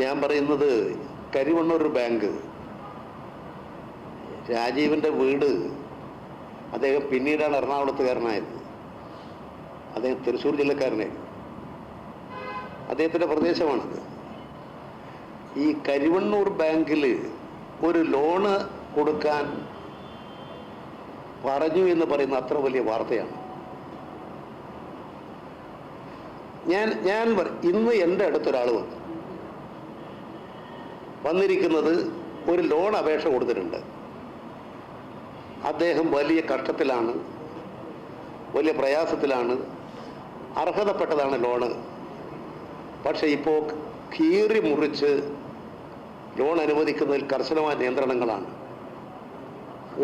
ഞാൻ പറയുന്നത് കരിവണ്ണൂർ ബാങ്ക് രാജീവിന്റെ വീട് അദ്ദേഹം പിന്നീടാണ് എറണാകുളത്തുകാരനായത്. അദ്ദേഹം തൃശ്ശൂർ ജില്ലക്കാരനായിരുന്നു. അദ്ദേഹത്തിന്റെ പ്രദേശമാണത് ഈ കരിവണ്ണൂർ ബാങ്കിൽ ഒരു ലോണ് കൊടുക്കാൻ പറഞ്ഞു എന്ന് പറയുന്ന അത്ര വലിയ വാർത്തയാണ്. ഞാൻ ഞാൻ ഇന്ന് എന്റെ അടുത്തൊരാൾ വന്നു. വന്നിരിക്കുന്നത് ഒരു ലോൺ അപേക്ഷ കൊടുത്തിട്ടുണ്ട്. അദ്ദേഹം വലിയ കഷ്ടത്തിലാണ് വലിയ പ്രയാസത്തിലാണ് അർഹതപ്പെട്ടതാണ് ലോണ്. പക്ഷെ ഇപ്പോൾ കീറി മുറിച്ച് ലോൺ അനുവദിക്കുന്നതിൽ കർശനമായ നിയന്ത്രണങ്ങളാണ്.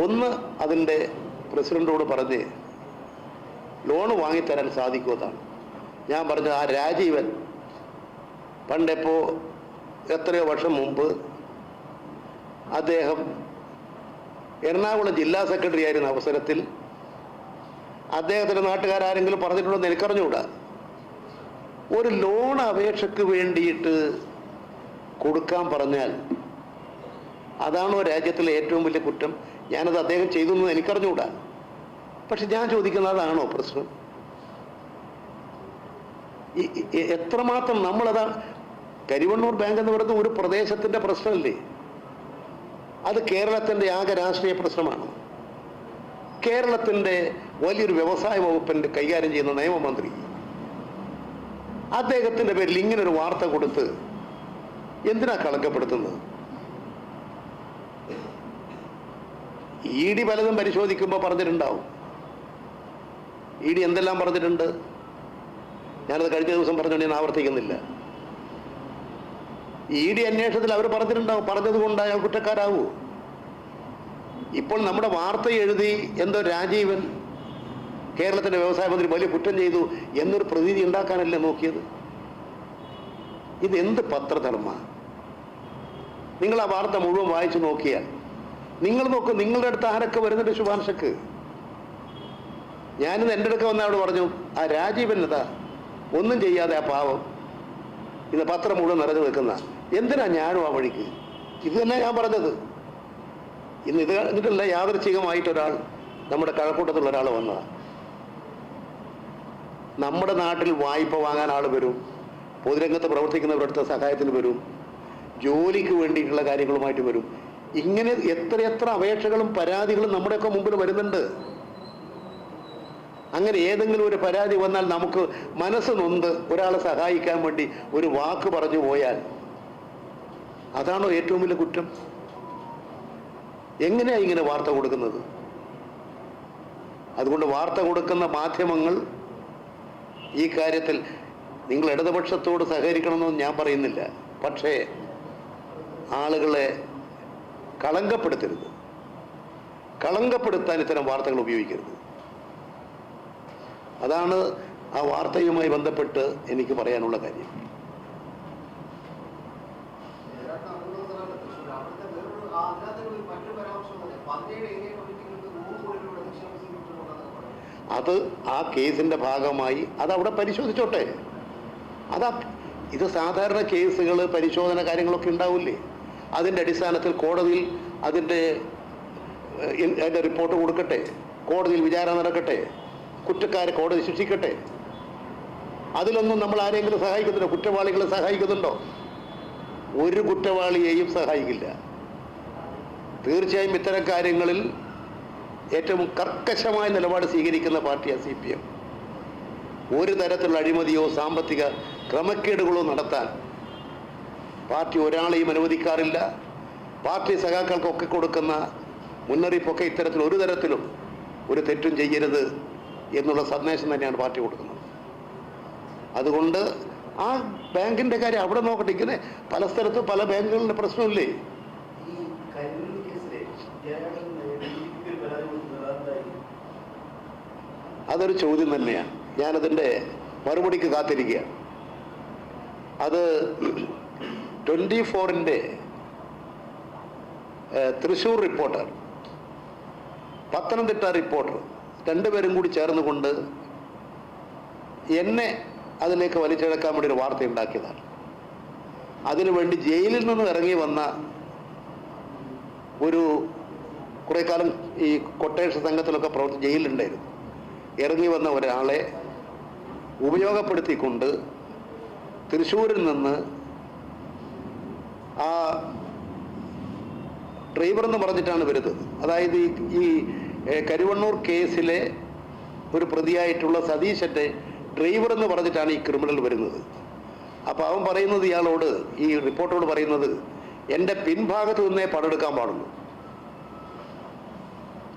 ഒന്ന് അതിന്റെ പ്രസിഡന്റോട് പറഞ്ഞ് ലോൺ വാങ്ങിത്തരാൻ സാധിക്കുമെന്നാണ്. ഞാൻ പറഞ്ഞത് ആ രാജീവൻ പണ്ടെപ്പോ എത്രയോ വർഷം മുമ്പ് അദ്ദേഹം എറണാകുളം ജില്ലാ സെക്രട്ടറി ആയിരുന്ന അവസരത്തിൽ അദ്ദേഹത്തിന്റെ നാട്ടുകാരെങ്കിലും പറഞ്ഞിട്ടുണ്ടോ എന്ന് എനിക്കറിഞ്ഞുകൂടാ. ഒരു ലോൺ അപേക്ഷയ്ക്ക് വേണ്ടിയിട്ട് കൊടുക്കാൻ പറഞ്ഞാൽ അതാണോ രാജ്യത്തിലെ ഏറ്റവും വലിയ കുറ്റം? ഞാനത് അദ്ദേഹം ചെയ്തു എന്ന് എനിക്കറിഞ്ഞുകൂടാ. പക്ഷെ ഞാൻ ചോദിക്കുന്നത് അതാണോ പ്രശ്നം? എത്രമാത്രം നമ്മളതാ കരിവണ്ണൂർ ബാങ്ക് എന്ന് പറയുന്നത് ഒരു പ്രദേശത്തിന്റെ പ്രശ്നമല്ലേ? അത് കേരളത്തിന്റെ ആകെ രാഷ്ട്രീയ പ്രശ്നമാണ്. കേരളത്തിന്റെ വലിയൊരു വ്യവസായ വകുപ്പിന്റെ കൈകാര്യം ചെയ്യുന്ന നിയമമന്ത്രി. അദ്ദേഹത്തിന്റെ പേരിൽ ഇങ്ങനെ ഒരു വാർത്ത കൊടുത്ത് എന്തിനാ കളങ്കപ്പെടുത്തുന്നത്? ഇ ഡി പലതും പരിശോധിക്കുമ്പോൾ പറഞ്ഞിട്ടുണ്ടാവും. ഇ ഡി എന്തെല്ലാം പറഞ്ഞിട്ടുണ്ട്? ഞാനത് കഴിഞ്ഞ ദിവസം പറഞ്ഞുകൊണ്ട് ഞാൻ ആവർത്തിക്കുന്നില്ല. ഇ ഡി അന്വേഷണത്തിൽ അവർ പറഞ്ഞിട്ടുണ്ടാവും പറഞ്ഞത് കൊണ്ട് കുറ്റക്കാരാവൂ. ഇപ്പോൾ നമ്മുടെ വാർത്ത എഴുതി എന്തോ രാജീവൻ കേരളത്തിന്റെ വ്യവസായ മന്ത്രി വലിയ കുറ്റം ചെയ്തു എന്നൊരു പ്രതീതി ഉണ്ടാക്കാനല്ലേ നോക്കിയത്? ഇത് എന്ത് പത്രധർമ്മ? നിങ്ങൾ ആ വാർത്ത മുഴുവൻ വായിച്ചു നോക്കിയാൽ നിങ്ങൾ നോക്കൂ നിങ്ങളുടെ അടുത്ത് ആരൊക്കെ വരുന്നുണ്ട് ശുപാർശക്ക്? ഞാനിന്ന് എന്റെ അടുക്ക വന്ന അവിടെ പറഞ്ഞു ആ രാജീവൻ എന്താ? ഒന്നും ചെയ്യാതെ ആ പാവം. ഇത് പത്രം മുഴുവൻ നിറഞ്ഞു നിൽക്കുന്ന എന്തിനാ ഞാനും ആ വഴിക്ക്? ഇത് തന്നെ ഞാൻ പറഞ്ഞത്? ഇന്ന് ഇത് എന്നിട്ടല്ല യാദർച്ഛികമായിട്ടൊരാൾ നമ്മുടെ കഴക്കൂട്ടത്തുള്ള ഒരാൾ വന്നതാണ് നമ്മുടെ നാട്ടിൽ വായ്പ വാങ്ങാൻ ആൾ വരും പൊതുരംഗത്ത് പ്രവർത്തിക്കുന്നവരുടെ സഹായത്തിന് വരും ജോലിക്ക് വേണ്ടിയിട്ടുള്ള കാര്യങ്ങളുമായിട്ട് വരും. ഇങ്ങനെ എത്രയെത്ര അപേക്ഷകളും പരാതികളും നമ്മുടെയൊക്കെ മുമ്പിൽ വരുന്നുണ്ട്. അങ്ങനെ ഏതെങ്കിലും ഒരു പരാതി വന്നാൽ നമുക്ക് മനസ്സ് നൊന്ത് ഒരാളെ സഹായിക്കാൻ വേണ്ടി ഒരു വാക്ക് പറഞ്ഞു പോയാൽ അതാണോ ഏറ്റവും വലിയ കുറ്റം? എങ്ങനെയാ ഇങ്ങനെ വാർത്ത കൊടുക്കുന്നത്? അതുകൊണ്ട് വാർത്ത കൊടുക്കുന്ന മാധ്യമങ്ങൾ ഈ കാര്യത്തിൽ നിങ്ങൾ ഇടതുപക്ഷത്തോട് സഹകരിക്കണമെന്നൊന്നും ഞാൻ പറയുന്നില്ല. പക്ഷേ ആളുകളെ കളങ്കപ്പെടുത്തരുത്. കളങ്കപ്പെടുത്താൻ ഇത്തരം വാർത്തകൾ ഉപയോഗിക്കരുത്. അതാണ് ആ വാർത്തയുമായി ബന്ധപ്പെട്ട് എനിക്ക് പറയാനുള്ള കാര്യം. അത് ആ കേസിന്റെ ഭാഗമായി അത് അവിടെ പരിശോധിച്ചോട്ടെ. അതാ ഇത് സാധാരണ കേസുകൾ പരിശോധന കാര്യങ്ങളൊക്കെ ഉണ്ടാവില്ലേ? അതിന്റെ അടിസ്ഥാനത്തിൽ കോടതിയിൽ അതിന്റെ അതിന്റെ റിപ്പോർട്ട് കൊടുക്കട്ടെ. കോടതിയിൽ വിചാരണ നടക്കട്ടെ. കുറ്റക്കാരെ കോടതി ശിക്ഷിക്കട്ടെ. അതിലൊന്നും നമ്മൾ ആരെങ്കിലും സഹായിക്കുന്നുണ്ടോ? കുറ്റവാളികളെ സഹായിക്കുന്നുണ്ടോ? ഒരു കുറ്റവാളിയെയും സഹായിക്കില്ല. തീർച്ചയായും ഇത്തരം കാര്യങ്ങളിൽ ഏറ്റവും കർക്കശമായ നിലപാട് സ്വീകരിക്കുന്ന പാർട്ടിയാണ് സി പി എം. ഒരു തരത്തിലുള്ള അഴിമതിയോ സാമ്പത്തിക ക്രമക്കേടുകളോ നടത്താൻ പാർട്ടി ഒരാളെയും അനുവദിക്കാറില്ല. പാർട്ടി സഖാക്കൾക്കൊക്കെ കൊടുക്കുന്ന മുന്നറിയിപ്പൊക്കെ ഇത്തരത്തിൽ ഒരു തരത്തിലും ഒരു തെറ്റും ചെയ്യരുത് എന്നുള്ള സന്ദേശം തന്നെയാണ് പാർട്ടി കൊടുക്കുന്നത്. അതുകൊണ്ട് ആ ബാങ്കിന്റെ കാര്യം അവിടെ നോക്കട്ടെ. ഇങ്ങനെ പല സ്ഥലത്തും പല ബാങ്കുകളുടെ പ്രശ്നമില്ലേ ഈ കരിമീൻ കേസിലെ ജയരാജൻ ഡിജിപിക്ക് ഒരു പരാതി കൊടുക്കുന്നത് അതെന്തായി അതൊരു ചോദ്യം തന്നെയാണ്. ഞാനതിന്റെ മറുപടിക്ക് കാത്തിരിക്കുക. അത് ട്വന്റി ഫോറിന്റെ തൃശൂർ റിപ്പോർട്ടർ പത്തനംതിട്ട റിപ്പോർട്ടർ രണ്ടുപേരും കൂടി ചേർന്നുകൊണ്ട് എന്നെ അതിലേക്ക് വലിച്ചിഴക്കാൻ വേണ്ടി ഒരു വാർത്ത ഉണ്ടാക്കിയതാണ്. അതിനുവേണ്ടി ജയിലിൽ നിന്ന് ഇറങ്ങി വന്ന ഒരു കുറേ കാലം ഈ കൊട്ടേഷ സംഘത്തിലൊക്കെ പ്രവർത്തി ജയിലിലുണ്ടായിരുന്നു. ഇറങ്ങി വന്ന ഒരാളെ ഉപയോഗപ്പെടുത്തിക്കൊണ്ട് തൃശ്ശൂരിൽ നിന്ന് ആ ഡ്രൈവർ എന്ന് പറഞ്ഞിട്ടാണ് വരുന്നത്. അതായത് ഈ കരുവണ്ണൂർ കേസിലെ ഒരു പ്രതിയായിട്ടുള്ള സതീശന്റെ ഡ്രൈവർ എന്ന് പറഞ്ഞിട്ടാണ് ഈ ക്രിമിനൽ വരുന്നത്. അപ്പോൾ അവൻ പറയുന്നത് ഇയാളോട് ഈ റിപ്പോർട്ടോട് പറയുന്നത് എന്റെ പിൻഭാഗത്ത് നിന്നേ പണെടുക്കാൻ പാടുള്ളൂ.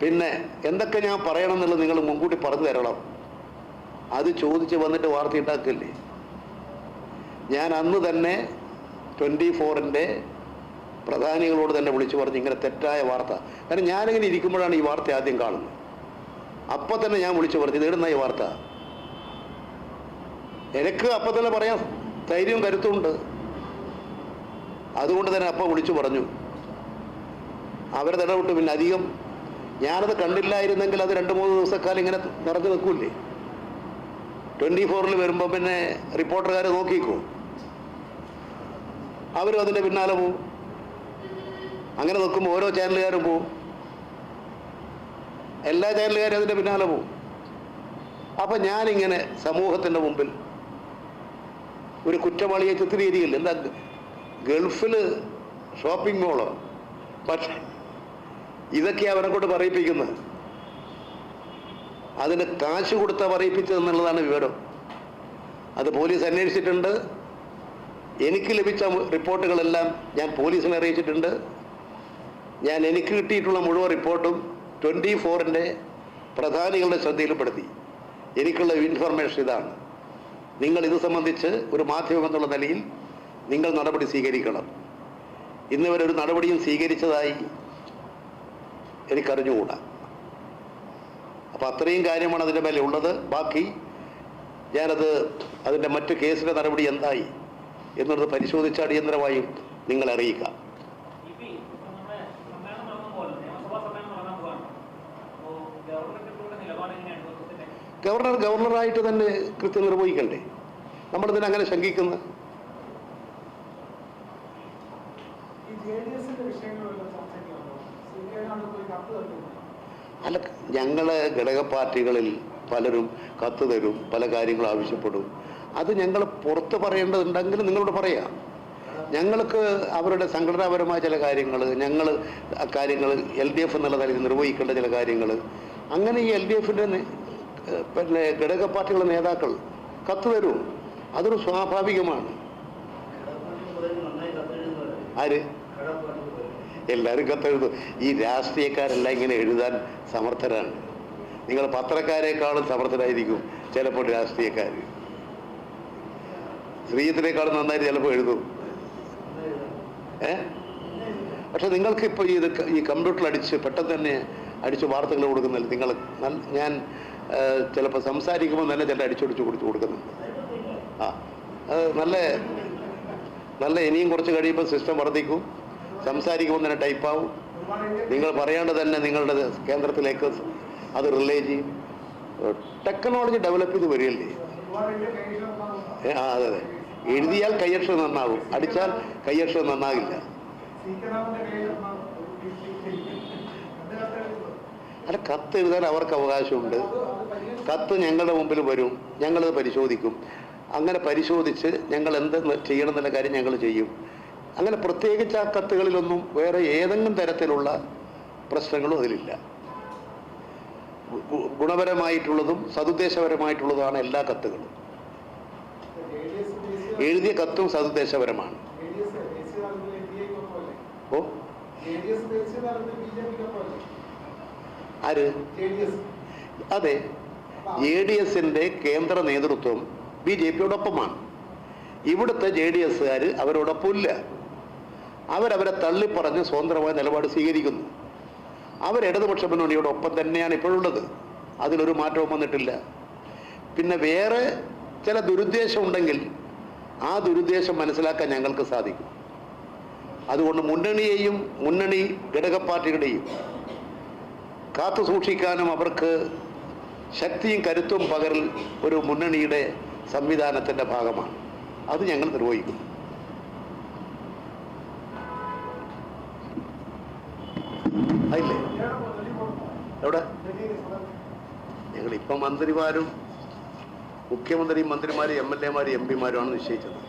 പിന്നെ എന്തൊക്കെ ഞാൻ പറയണം എന്നുള്ളത് നിങ്ങൾ മുൻകൂട്ടി പറഞ്ഞു തരണം. അത് ചോദിച്ച് വന്നിട്ട് വാർത്ത ഉണ്ടാക്കില്ലേ? ഞാൻ അന്ന് തന്നെ ട്വന്റി ഫോറിന്റെ പ്രധാനികളോട് തന്നെ വിളിച്ചു പറഞ്ഞ് ഇങ്ങനെ തെറ്റായ വാർത്ത. കാരണം ഞാനിങ്ങനെ ഇരിക്കുമ്പോഴാണ് ഈ വാർത്ത ആദ്യം കാണുന്നത്. അപ്പം തന്നെ ഞാൻ വിളിച്ചു പറഞ്ഞു ഇത് ഈ വാർത്ത. എനിക്ക് അപ്പം തന്നെ പറയാൻ ധൈര്യവും കരുത്തുമുണ്ട് അതുകൊണ്ട് തന്നെ അപ്പം വിളിച്ചു പറഞ്ഞു. അവരുടെ ഇടപെട്ട് പിന്നെ അധികം ഞാനത് കണ്ടില്ലായിരുന്നെങ്കിൽ അത് രണ്ട് മൂന്ന് ദിവസക്കാലം ഇങ്ങനെ നിറഞ്ഞു നിൽക്കൂലേ ട്വന്റി ഫോറിൽ വരുമ്പോൾ പിന്നെ റിപ്പോർട്ടർകാർ നോക്കിക്കോ. അവരും അതിന്റെ പിന്നാലെ പോവും. അങ്ങനെ നോക്കുമ്പോൾ ഓരോ ചാനലുകാരും പോവും. എല്ലാ ചാനലുകാരും അതിന്റെ പിന്നാലെ പോവും. അപ്പം ഞാനിങ്ങനെ സമൂഹത്തിന്റെ മുമ്പിൽ ഒരു കുറ്റവാളിയെ ചിത്രീകരിക്കില്ല എന്താ ഗൾഫിൽ ഷോപ്പിംഗ് മോളോ? പക്ഷേ ഇതൊക്കെ അവനെ കൊണ്ട് പറയിപ്പിക്കുന്നത്. അതിന് കാശ് കൊടുത്ത പറയിപ്പിച്ചതെന്നുള്ളതാണ് വിവരം. അത് പോലീസ് അന്വേഷിച്ചിട്ടുണ്ട്. എനിക്ക് ലഭിച്ച റിപ്പോർട്ടുകളെല്ലാം ഞാൻ പോലീസിനെ അറിയിച്ചിട്ടുണ്ട്. ഞാൻ എനിക്ക് കിട്ടിയിട്ടുള്ള മുഴുവൻ റിപ്പോർട്ടും ട്വന്റി ഫോറിന്റെ പ്രധാനികളുടെ ശ്രദ്ധയിൽപ്പെടുത്തി. എനിക്കുള്ള ഇൻഫർമേഷൻ ഇതാണ്. നിങ്ങൾ ഇത് സംബന്ധിച്ച് ഒരു മാധ്യമം എന്നുള്ള നിലയിൽ നിങ്ങൾ നടപടി സ്വീകരിക്കണം. ഇന്നുവരെ ഒരു നടപടിയും സ്വീകരിച്ചതായി എനിക്കറിഞ്ഞുകൂടാ. അപ്പം അത്രയും കാര്യമാണ് അതിന്റെ മേലെ ഉള്ളത്. ബാക്കി ഞാനത് അതിന്റെ മറ്റ് കേസിന്റെ നടപടി എന്തായി എന്നുള്ളത് പരിശോധിച്ച അടിയന്തരമായും നിങ്ങൾ അറിയിക്കാം ഇപ്പി ഇപ്പൊ നമ്മുടെ സമ്മേളനം നടന്നു പോലെ നിയമസഭാ സമ്മേളനം നടക്കാൻ പോവാണ് അപ്പോ ഗവർണറുടെ നിലപാട് എങ്ങനെയാണ്? മൊത്തത്തിന്റെ ഗവർണർ ഗവർണറായിട്ട് തന്നെ കൃത്യം നിർവഹിക്കണ്ടേ? നമ്മൾ നമ്മളിതിനെ അങ്ങനെ ശങ്കിക്കുന്നത് ഈ ജെ ഡി എസിന്റെ വിഷയങ്ങളെല്ലാം ചർച്ചയ്ക്ക് വന്നു സി കെ ആണ് പോയി കത്ത് തട്ടുന്നു അല്ല ഞങ്ങളെ ഘടക പാർട്ടികളിൽ പലരും കത്ത് തരും പല കാര്യങ്ങളും ആവശ്യപ്പെടും. അത് ഞങ്ങൾ പുറത്ത് പറയേണ്ടതുണ്ടെങ്കിൽ നിങ്ങളോട് പറയാം. ഞങ്ങൾക്ക് അവരുടെ സംഘടനാപരമായ ചില കാര്യങ്ങൾ ഞങ്ങൾ കാര്യങ്ങൾ എൽ ഡി എഫ് എന്നുള്ള തലത്തിൽ നിർവഹിക്കേണ്ട ചില കാര്യങ്ങൾ. അങ്ങനെ ഈ എൽ ഡി എഫിന്റെ പിന്നെ ഘടക പാർട്ടികളുടെ നേതാക്കൾ കത്ത് തരും. അതൊരു സ്വാഭാവികമാണ്. ആര്? എല്ലാവരും കത്തെഴുതും. ഈ രാഷ്ട്രീയക്കാരെല്ലാം ഇങ്ങനെ എഴുതാൻ സമർത്ഥരാണ്. നിങ്ങൾ പത്രക്കാരെക്കാളും സമർത്ഥരായിരിക്കും ചിലപ്പോൾ രാഷ്ട്രീയക്കാർ സ്ത്രീയത്തിനേക്കാളും നന്നായിട്ട് ചിലപ്പോൾ എഴുതും. ഏ? പക്ഷെ നിങ്ങൾക്ക് ഇപ്പോൾ ഇത് ഈ കമ്പ്യൂട്ടറിൽ അടിച്ച് പെട്ടെന്ന് തന്നെ അടിച്ച് വാർത്തകൾ കൊടുക്കുന്നില്ല നിങ്ങൾ ഞാൻ ചിലപ്പോൾ സംസാരിക്കുമ്പോൾ തന്നെ ചില അടിച്ചൊടിച്ച് കൊടുത്ത് കൊടുക്കുന്നുണ്ട്. ആ അത് നല്ല നല്ല ഇനിയും കുറച്ച് കഴിയുമ്പോൾ സിസ്റ്റം വർദ്ധിക്കും. സംസാരിക്കുമ്പോൾ തന്നെ ടൈപ്പാവും. നിങ്ങൾ പറയാണ്ട് തന്നെ നിങ്ങളുടെ കേന്ദ്രത്തിലേക്ക് അത് റിലേ ചെയ്യും. ടെക്നോളജി ഡെവലപ്പ് ചെയ്ത് വരികയല്ലേ? ആ അതെ അതെ. എഴുതിയാൽ കയ്യക്ഷരം നന്നാകും അടിച്ചാൽ കയ്യക്ഷരം നന്നാകില്ല. അല്ല കത്ത് എഴുതാൻ അവർക്ക് അവകാശമുണ്ട്. കത്ത് ഞങ്ങളുടെ മുമ്പിൽ വരും. ഞങ്ങളത് പരിശോധിക്കും. അങ്ങനെ പരിശോധിച്ച് ഞങ്ങൾ എന്ത് ചെയ്യണം എന്നുള്ള കാര്യം ഞങ്ങൾ ചെയ്യും. അങ്ങനെ പ്രത്യേകിച്ച് ആ കത്തുകളിലൊന്നും വേറെ ഏതെങ്കിലും തരത്തിലുള്ള പ്രശ്നങ്ങളും അതിലില്ല. ഗുണപരമായിട്ടുള്ളതും സതുദ്ദേശപരമായിട്ടുള്ളതുമാണ് എല്ലാ കത്തുകളും. എഴുതിയ കത്തും സതുദ്ദേശപരമാണ്. ഓ? ആര്? അതെ. ജെ ഡി എസിന്റെ കേന്ദ്ര നേതൃത്വം ബി ജെ പിയോടൊപ്പമാണ്. ഇവിടുത്തെ ജെ ഡി എസ്സുകാർ അവരോടൊപ്പമില്ല. അവരവരെ തള്ളിപ്പറഞ്ഞ് സ്വതന്ത്രമായ നിലപാട് സ്വീകരിക്കുന്നു. അവർ ഇടതുപക്ഷ മുന്നണിയുടെ ഒപ്പം തന്നെയാണ് ഇപ്പോഴുള്ളത്. അതിലൊരു മാറ്റവും വന്നിട്ടില്ല. പിന്നെ വേറെ ചില ദുരുദ്ദേശം ഉണ്ടെങ്കിൽ ആ ദുരുദ്ദേശം മനസ്സിലാക്കാൻ ഞങ്ങൾക്ക് സാധിക്കും. അതുകൊണ്ട് മുന്നണിയെയും മുന്നണി ഘടക പാർട്ടികളുടെയും കാത്തു സൂക്ഷിക്കാനും അവർക്ക് ശക്തിയും കരുത്തും പകരൽ ഒരു മുന്നണിയുടെ സംവിധാനത്തിന്റെ ഭാഗമാണ്. അത് ഞങ്ങൾ നിർവഹിക്കുന്നു. പോകണം എവിടെ? ഇപ്പം മന്ത്രിമാരും മുഖ്യമന്ത്രിയും മന്ത്രിമാരും എം എൽ എമാരും എം പിമാരുമാണ് നിശ്ചയിച്ചത്.